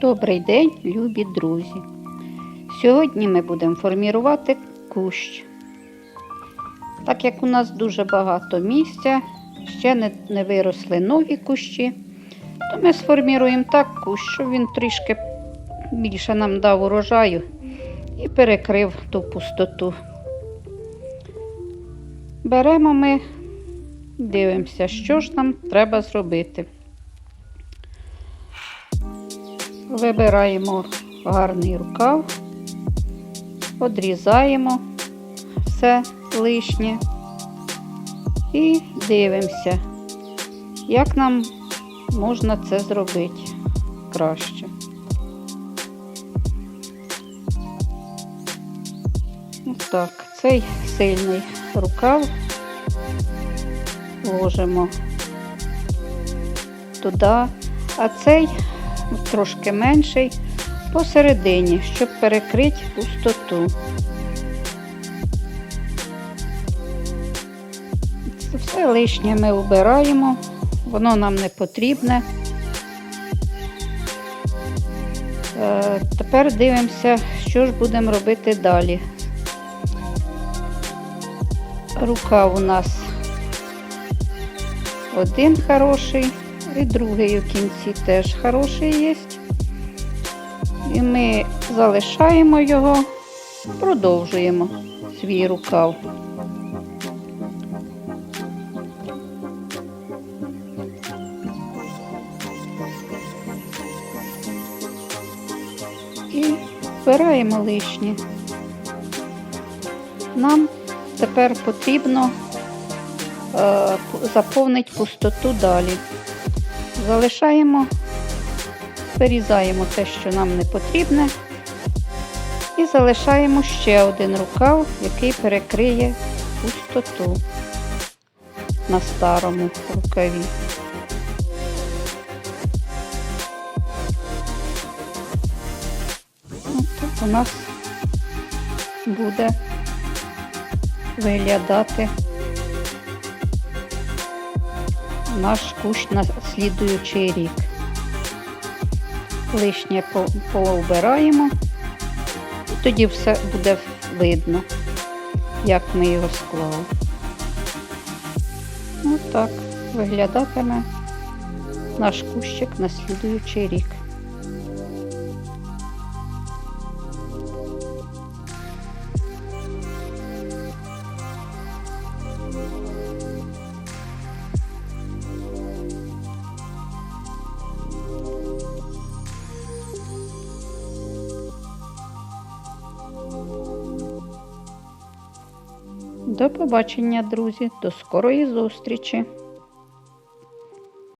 Добрий день, любі друзі! Сьогодні ми будемо формувати кущ. Так як у нас дуже багато місця, ще не, не виросли нові кущі, то ми сформіруємо так кущ, щоб він трішки більше нам дав урожаю і перекрив ту пустоту. Беремо ми, дивимося, що ж нам треба зробити. Вибираємо гарний рукав, одрізаємо все лишнє і дивимося, як нам можна це зробити краще. Так, цей сильний рукав ложимо туди, а цей трошки менший посередині, щоб перекрити пустоту. Все лишнє ми убираємо, воно нам не потрібне. Е, Тепер дивимося, що ж будемо робити далі. Рукав у нас один хороший, і другий у кінці теж хороший є. І ми залишаємо його, продовжуємо свій рукав. І вбираємо лишнє. Нам тепер потрібно е, заповнити пустоту далі. Залишаємо, вирізаємо те, що нам не потрібне, і залишаємо ще один рукав, який перекриє пустоту на старому рукаві. Ось так у нас буде виглядати наш кущ на слідуючий рік. Лишнє повбираємо, і тоді все буде видно, як ми його склали. Ось так виглядатиме наш кущик на слідуючий рік. До побачення, друзі, до скорої зустрічі!